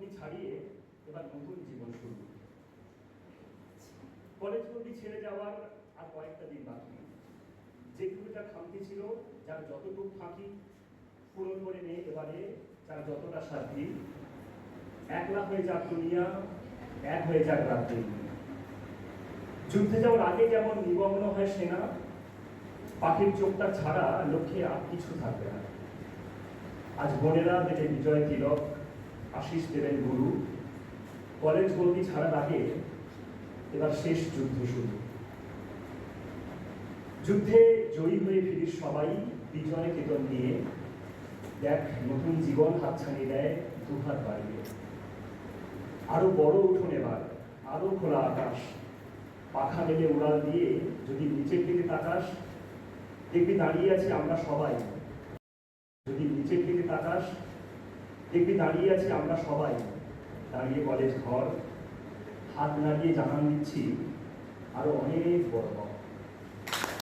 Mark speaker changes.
Speaker 1: করুক কলেজ ছাড়িয়ে এবার নতুন জীবন শুরু কলেজ গন্ডি ছেড়ে যাওয়ার আর কয়েকটা দিন বাকি। যেটুকুটা খামতি ছিল, যার যতটুকু ফাঁকি পূরণ করে নে এবারে যার যতটা সাধ্যি একলা হয়ে যাক দুনিয়া, এক হয়ে যাক রাত্রি যুদ্ধে যাওয়ার আগে যেমন নিবগ্ন হয় সেনা, পাখির চোখটা ছাড়া লক্ষ্যে আর কিছু থাকবে না। আজ বোনেরা দেবে বিজয় তিলক আশিস দেবেন গুরু। কলেজ গন্ডি ছাড়ার আগে এবার শেষ যুদ্ধ শুরু। যুদ্ধে জয়ী হয়ে ফিরিস সবাই বিজয় কেতন নিয়ে দেখ নতুন জীবন হাতছানি দেয় দুহাত বাড়িয়ে। আরও বড় উঠোন এবার, আরও খোলা আকাশ। পাখা মেলে উড়াল দিয়ে যদি নিচের দিকে তাকাস, দেখবি দাঁড়িয়ে আছি আমরা সবাই। যদি নিচের দিকে তাকাস দেখবি দাঁড়িয়ে আছি আমরা সবাই। দাঁড়িয়ে কলেজ ঘর, হাত লাগিয়ে জানান দিচ্ছি, আরও অনেক বড় বড়